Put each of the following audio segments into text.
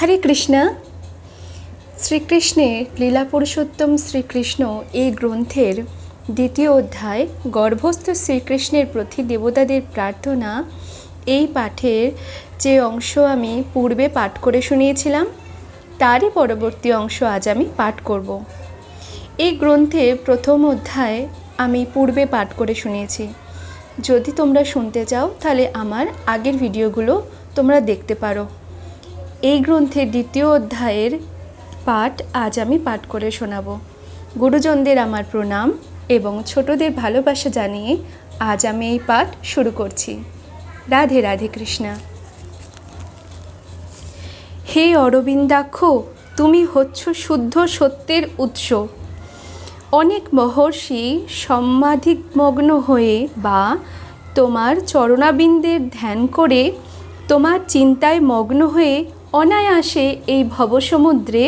হরে কৃষ্ণা। শ্রীকৃষ্ণের লীলা পুরুষোত্তম শ্রীকৃষ্ণ এই গ্রন্থের দ্বিতীয় অধ্যায় গর্ভস্থ শ্রীকৃষ্ণের প্রতি দেবতাদের প্রার্থনা, এই পাঠের যে অংশ আমি পূর্বে পাঠ করে শুনিয়েছিলাম, তারই পরবর্তী অংশ আজ আমি পাঠ করব। এই গ্রন্থে প্রথম অধ্যায় আমি পূর্বে পাঠ করে শুনিয়েছি। যদি তোমরা শুনতে চাও, তাহলে আমার আগের ভিডিওগুলো তোমরা দেখতে পারো। এই গ্রন্থের দ্বিতীয় অধ্যায়ের পাঠ আজ আমি পাঠ করে শোনাবো। গুরুজনদের আমার প্রণাম এবং ছোটদের ভালোবাসা জানিয়ে আজ আমি এই পাঠ শুরু করছি। রাধে রাধে কৃষ্ণা। হে অরবিন্দাক্ষ, তুমি হচ্ছ শুদ্ধ সত্যের উৎস। অনেক মহর্ষি সমাধিমগ্ন হয়ে বা তোমার চরণাবিন্দের ধ্যান করে তোমার চিন্তায় মগ্ন হয়ে অনায়াসে এই ভবসমুদ্রে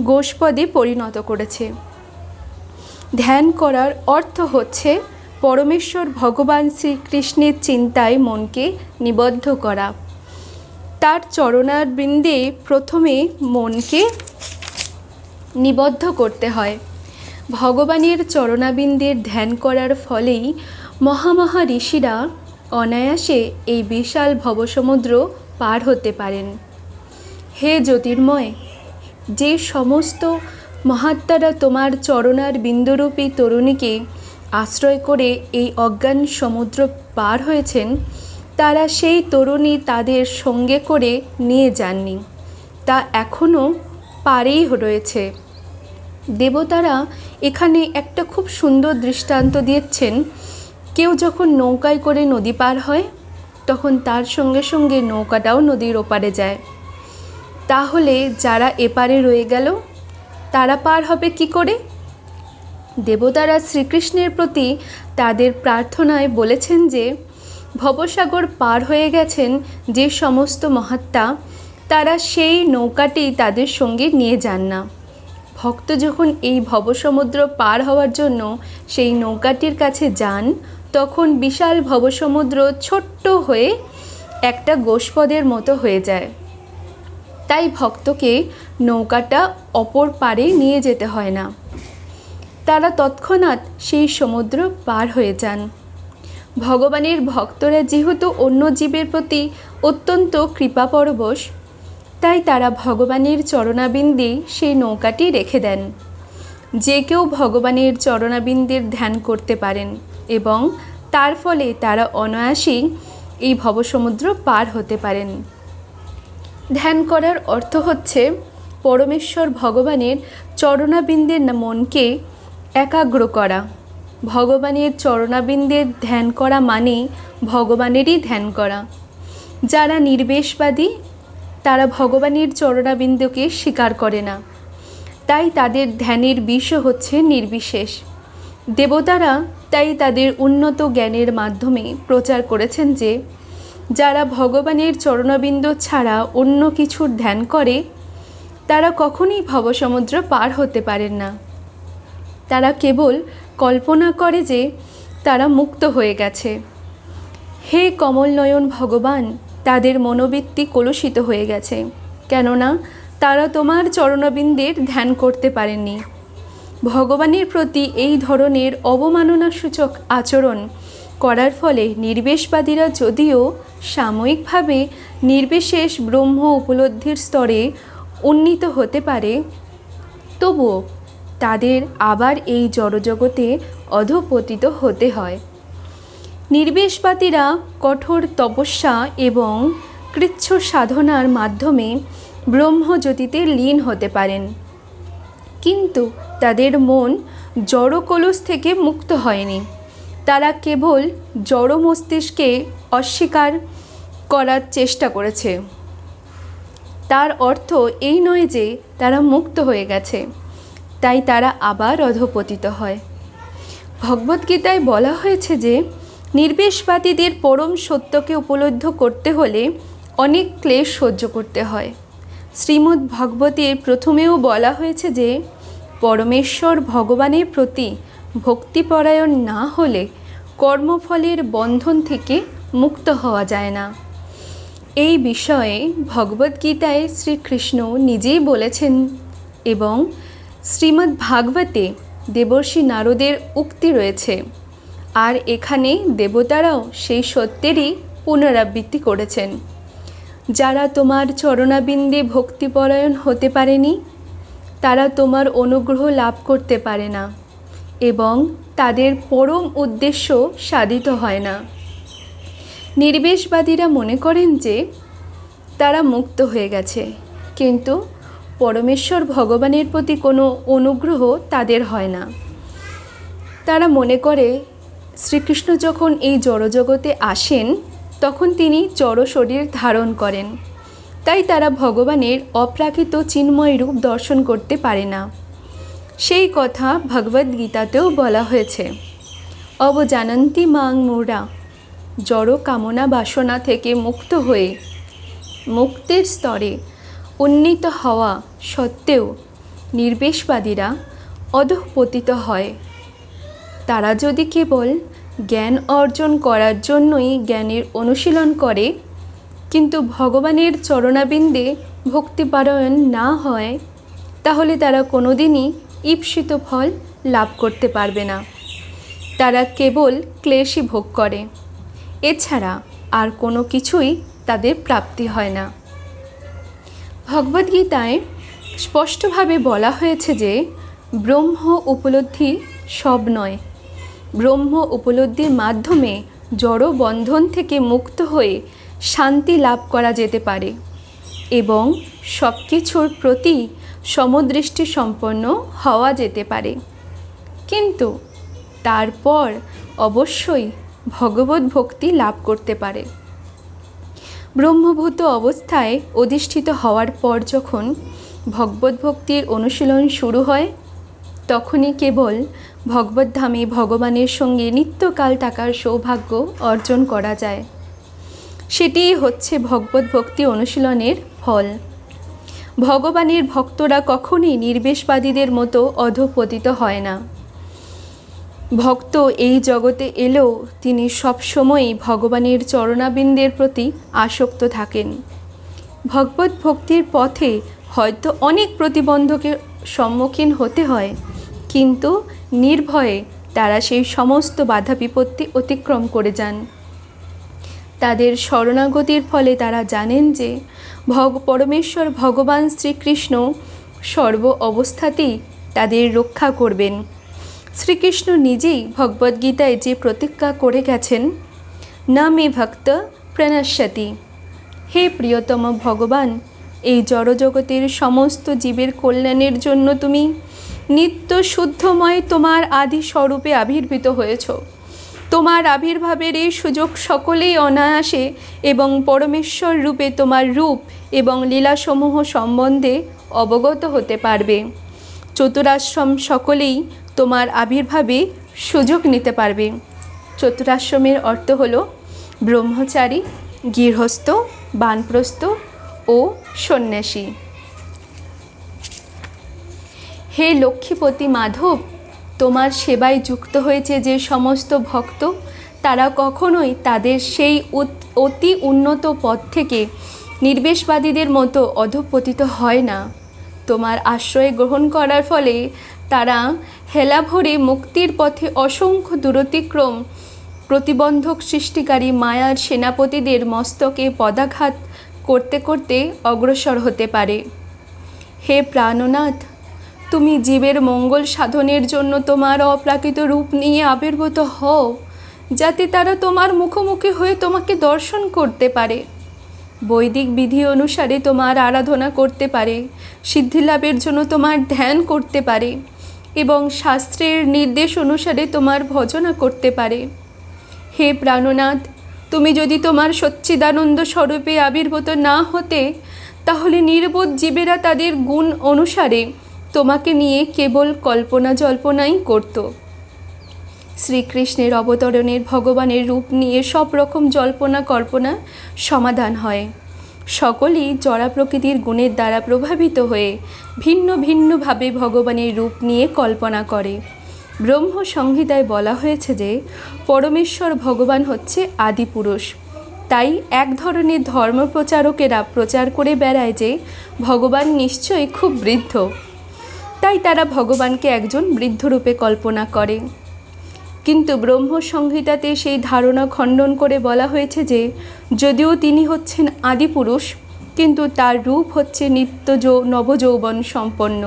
গোষ্পদে পরিণত করেছে। ধ্যান করার অর্থ হচ্ছে পরমেশ্বর ভগবান শ্রীকৃষ্ণের চিন্তায় মনকে নিবদ্ধ করা। তার চরণার বৃন্দে প্রথমে মনকে নিবদ্ধ করতে হয়। ভগবানের চরণাবিন্দের ধ্যান করার ফলেই মহামহা ঋষিরা অনায়াসে এই বিশাল ভবসমুদ্র পার হতে পারেন। হে জ্যোতির্ময়, যে সমস্ত মহাত্মারা তোমার চরণার বিন্দুরূপী তরুণীকে আশ্রয় করে এই অজ্ঞান সমুদ্র পার হয়েছেন, তারা সেই তরুণী তাদের সঙ্গে করে নিয়ে যাননি, তা এখনও পারেই রয়েছে। দেবতারা এখানে একটা খুব সুন্দর দৃষ্টান্ত দিয়েছেন কেউ যখন নৌকায় করে নদী পার হয়, তখন তার সঙ্গে সঙ্গে নৌকাটাও নদীর ওপারে যায়। তাহলে যারা এপারে রয়ে গেল, তারা পার হবে কি করে? দেবতারা শ্রীকৃষ্ণের প্রতি তাদের প্রার্থনায় বলেছেন যে, ভবসাগর পার হয়ে গেছেন যে সমস্ত মহাত্মা, তারা সেই নৌকাটি তাদের সঙ্গে নিয়ে যান না। ভক্ত যখন এই ভবসমুদ্র পার হওয়ার জন্য সেই নৌকাটির কাছে যান, তখন বিশাল ভবসমুদ্র ছোট্ট হয়ে একটা গোষ্পদের মতো হয়ে যায়। তাই ভক্তকে নৌকাটা অপর পারে নিয়ে যেতে হয় না। তারা তৎক্ষণাৎ সেই সমুদ্র পার হয়ে যান। ভগবানের ভক্তরা যেহেতু অন্য জীবের প্রতি অত্যন্ত কৃপাপরবশ, তাই তারা ভগবানের চরণাবিন্দে সেই নৌকাটি রেখে দেন। যে কেউ ভগবানের চরণাবিন্দের ধ্যান করতে পারেন এবং তার ফলে তারা অনায়াসেই এই ভবসমুদ্র পার হতে পারেন। ধ্যান করার অর্থ হচ্ছে পরমেশ্বর ভগবানের চরণাবিন্দের মনকে একাগ্র করা। ভগবানের চরণাবিন্দের ধ্যান করা মানে ভগবানেরই ধ্যান করা। যারা নির্বেশবাদী, তারা ভগবানের চরণাবিন্দুকে স্বীকার করে না। তাই তাদের ধ্যানের বিষয় হচ্ছে নির্বিশেষ। দেবতারা তাই তাদের উন্নত জ্ঞানের মাধ্যমে প্রচার করেছেন যে যারা ভগবানের চরণবিন্দু ছাড়া অন্য কিছুর ধ্যান করে, তারা কখনই ভবসমুদ্র পার হতে পারেন না। তারা কেবল কল্পনা করে যে তারা মুক্ত হয়ে গেছে। হে কমলনয়ন ভগবান, তাদের মনোবৃত্তি কলুষিত হয়ে গেছে, কেননা তারা তোমার চরণবিন্দের ধ্যান করতে পারেননি। ভগবানের প্রতি এই ধরনের অবমাননাসূচক আচরণ করার ফলে নির্বেশবাদীরা যদিও সাময়িকভাবে নির্বিশেষ ব্রহ্ম উপলব্ধির স্তরে উন্নীত হতে পারে, তবুও তাদের আবার এই জড়জগতে অধপতিত হতে হয়। নির্বেশবাদীরা কঠোর তপস্যা এবং কৃচ্ছ সাধনার মাধ্যমে ব্রহ্মজ্যোতিতে লীন হতে পারেন। কিন্তু তাদের মন জড় কলস থেকে মুক্ত হয়নি। তারা কেবল জড় মস্তিষ্কে অস্বীকার করার চেষ্টা করেছে। তার অর্থ এই নয় যে তারা মুক্ত হয়ে গেছে, তাই তারা আবার অধপতিত হয়। ভগবদ্গীতায় বলা হয়েছে যে, নির্বেশবাদীদের পরম সত্যকে উপলব্ধ করতে হলে অনেক ক্লেশ সহ্য করতে হয়। শ্রীমদ্ ভগবতের প্রথমেও বলা হয়েছে যে, পরমেশ্বর ভগবানের প্রতি ভক্তিপরায়ণ না হলে কর্মফলের বন্ধন থেকে মুক্ত হওয়া যায় না। এই বিষয়ে ভগবদ্গীতায় শ্রীকৃষ্ণ নিজেই বলেছেন এবং শ্রীমদ্ ভাগবতে দেবর্ষি নারদের উক্তি রয়েছে। আর এখানে দেবতারাও সেই সত্যেরই পুনরাবৃত্তি করেছেন। যারা তোমার চরণাবিন্দে ভক্তিপরায়ণ হতে পারেনি, তারা তোমার অনুগ্রহ লাভ করতে পারে না। এবং তাদের পরম উদ্দেশ্য সাধিত হয় না। নির্বেশবাদীরা মনে করেন যে, তারা মুক্ত হয়ে গেছে। কিন্তু পরমেশ্বর ভগবানের প্রতি কোনো অনুগ্রহ তাদের হয় না। তারা মনে করে, শ্রীকৃষ্ণ যখন এই জড়জগতে আসেন, তখন তিনি জড় শরীর ধারণ করেন। তাই তারা ভগবানের অপ্রাকৃত চিন্ময় রূপ দর্শন করতে পারে না। সেই কথা ভগবদ্গীতাতেও বলা হয়েছে। অবজানন্তি মাং মুরা জড় কামনা বাসনা থেকে মুক্ত হয়ে, মুক্তির স্তরে উন্নীত হওয়া সত্ত্বেও নির্বেশবাদীরা অধঃপতিত হয়। তারা যদি কেবল জ্ঞান অর্জন করার জন্যই জ্ঞানের অনুশীলন করে, কিন্তু ভগবানের চরণাবিন্দে ভক্তিপারায়ণ না হয়, তাহলে তারা কোনোদিনই ঈপ্সিত ফল লাভ করতে পারবে না। তারা কেবল ক্লেশই ভোগ করে। এছাড়া আর কোনো কিছুই তাদের প্রাপ্তি হয় না। ভগবদ্গীতায় স্পষ্টভাবে বলা হয়েছে যে, ব্রহ্ম উপলব্ধি সব নয়। ব্রহ্ম উপলব্ধির মাধ্যমে জড় বন্ধন থেকে মুক্ত হয়ে শান্তি লাভ করা যেতে পারে এবং সব কিছুর প্রতি সমদৃষ্টি সম্পন্ন হওয়া যেতে পারে। কিন্তু তারপর অবশ্যই ভগবত ভক্তি লাভ করতে পারে। ব্রহ্মভূত অবস্থায় অধিষ্ঠিত হওয়ার পর যখন ভগবত ভক্তির অনুশীলন শুরু হয়, তখনই কেবল ভগবদ্ধামে ভগবানের সঙ্গে নিত্যকাল থাকার সৌভাগ্য অর্জন করা যায়। সেটিই হচ্ছে ভগবত ভক্তি অনুশীলনের ফল। ভগবানের ভক্তরা কখনই নির্বেশবাদীদের মতো অধপতিত হয় না। ভক্ত এই জগতে এলেও তিনি সবসময়ই ভগবানের চরণাবিন্দের প্রতি আসক্ত থাকেন। ভগবত ভক্তির পথে হয়তো অনেক প্রতিবন্ধকের সম্মুখীন হতে হয়, কিন্তু নির্ভয়ে তারা সেই সমস্ত বাধা বিপত্তি অতিক্রম করে যান। তাদের শরণাগতির ফলে তারা জানেন যে ভগ, পরমেশ্বর ভগবান শ্রীকৃষ্ণ সর্ব অবস্থাতেই তাদের রক্ষা করবেন। শ্রীকৃষ্ণ নিজেই ভগবদ্গীতায় যে প্রতিজ্ঞা করে গেছেন, না মে ভক্ত প্রণশ্যতি হে প্রিয়তম ভগবান, এই জড়জগতের সমস্ত জীবের কল্যাণের জন্য তুমি নিত্য শুদ্ধময় তোমার আদি স্বরূপে আবির্ভূত হয়েছ। তোমার আবির্ভাবের এই সুযোগ সকলেই অনায়াসে এবং পরমেশ্বর রূপে তোমার রূপ এবং লীলাসমূহ সম্বন্ধে অবগত হতে পারবে। চতুরাশ্রম সকলেই তোমার আবির্ভাবে সুযোগ নিতে পারবে। চতুরাশ্রমের অর্থ হল ব্রহ্মচারী, গৃহস্থ, বানপ্রস্থ ও সন্ন্যাসী। হে লক্ষ্মীপতি মাধব তোমার সেবায় যুক্ত হয়েছে যে সমস্ত ভক্ত, তারা কখনোই তাদের সেই অতি উন্নত পথ থেকে নির্বেশবাদীদের মতো অধপতিত হয় না। তোমার আশ্রয় গ্রহণ করার ফলে তারা হেলা ভরে মুক্তির পথে অসংখ্য দূরতিক্রম, প্রতিবন্ধক সৃষ্টিকারী মায়ার সেনাপতিদের মস্তকে পদাঘাত করতে করতে অগ্রসর হতে পারে। হে প্রাণনাথ তুমি জীবের মঙ্গল সাধনের জন্য তোমার অপ্রাকৃত রূপ নিয়ে আবির্ভূত হও, যাতে তারা তোমার মুখোমুখি হয়ে তোমাকে দর্শন করতে পারে। বৈদিক বিধি অনুসারে তোমার আরাধনা করতে পারে, সিদ্ধিলাভের জন্য তোমার ধ্যান করতে পারে, এবং শাস্ত্রের নির্দেশ অনুসারে তোমার ভজনা করতে পারে। হে প্রাণনাথ, তুমি যদি তোমার সচ্চিদানন্দ স্বরূপে আবির্ভূত না হতে, তাহলে নির্বোধ জীবেরা তাদের গুণ অনুসারে তোমাকে নিয়ে কেবল কল্পনা জল্পনাই করত। শ্রীকৃষ্ণের অবতরণের ভগবানের রূপ নিয়ে সব রকম জল্পনা কল্পনা সমাধান হয়। সকলেই জড়া প্রকৃতির গুণের দ্বারা প্রভাবিত হয়ে ভিন্ন ভিন্নভাবে ভগবানের রূপ নিয়ে কল্পনা করে। ব্রহ্ম সংহিতায় বলা হয়েছে যে, পরমেশ্বর ভগবান হচ্ছে আদিপুরুষ তাই এক ধরনের ধর্মপ্রচারকেরা প্রচার করে বেড়ায় যে, ভগবান নিশ্চয়ই খুব বৃদ্ধ। তাই তারা ভগবানকে একজন বৃদ্ধরূপে কল্পনা করে। কিন্তু ব্রহ্ম সংহিতাতে সেই ধারণা খণ্ডন করে বলা হয়েছে যে, যদিও তিনি হচ্ছেন আদিপুরুষ, কিন্তু তার রূপ হচ্ছে নিত্য নবযৌবন সম্পন্ন।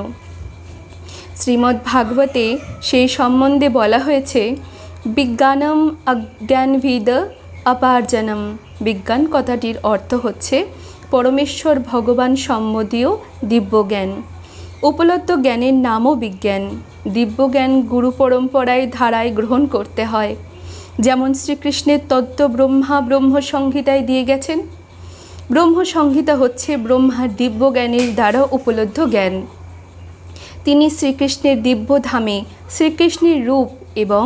শ্রীমদ্ ভাগবতে সেই সম্বন্ধে বলা হয়েছে, বিজ্ঞানম অজ্ঞানভিদ অপার্জনম। বিজ্ঞান কথাটির অর্থ হচ্ছে, পরমেশ্বর ভগবান সম্বন্ধীয় দিব্যজ্ঞান। উপলব্ধ জ্ঞানের নামও বিজ্ঞান। দিব্যজ্ঞান গুরু পরম্পরায় ধারায় গ্রহণ করতে হয়। যেমন শ্রীকৃষ্ণের তত্ত্ব ব্রহ্মা ব্রহ্ম সংহিতায় দিয়ে গেছেন। ব্রহ্ম সংহিতা হচ্ছে ব্রহ্মার দিব্যজ্ঞানের দ্বারা উপলব্ধ জ্ঞান। তিনি শ্রীকৃষ্ণের দিব্য ধামে শ্রীকৃষ্ণের রূপ এবং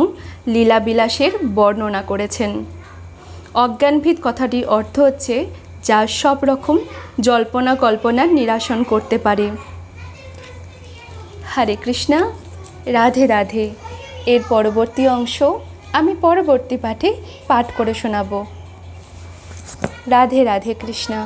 লীলাবিলাসের বর্ণনা করেছেন। অজ্ঞানভিদ কথাটির অর্থ হচ্ছে যা সব রকম জল্পনা কল্পনার নিরাসন করতে পারে। হরে কৃষ্ণা, রাধে রাধে। এর পরবর্তী অংশ আমি পরবর্তী পাঠে পাঠ করে শোনাব। রাধে রাধে কৃষ্ণা।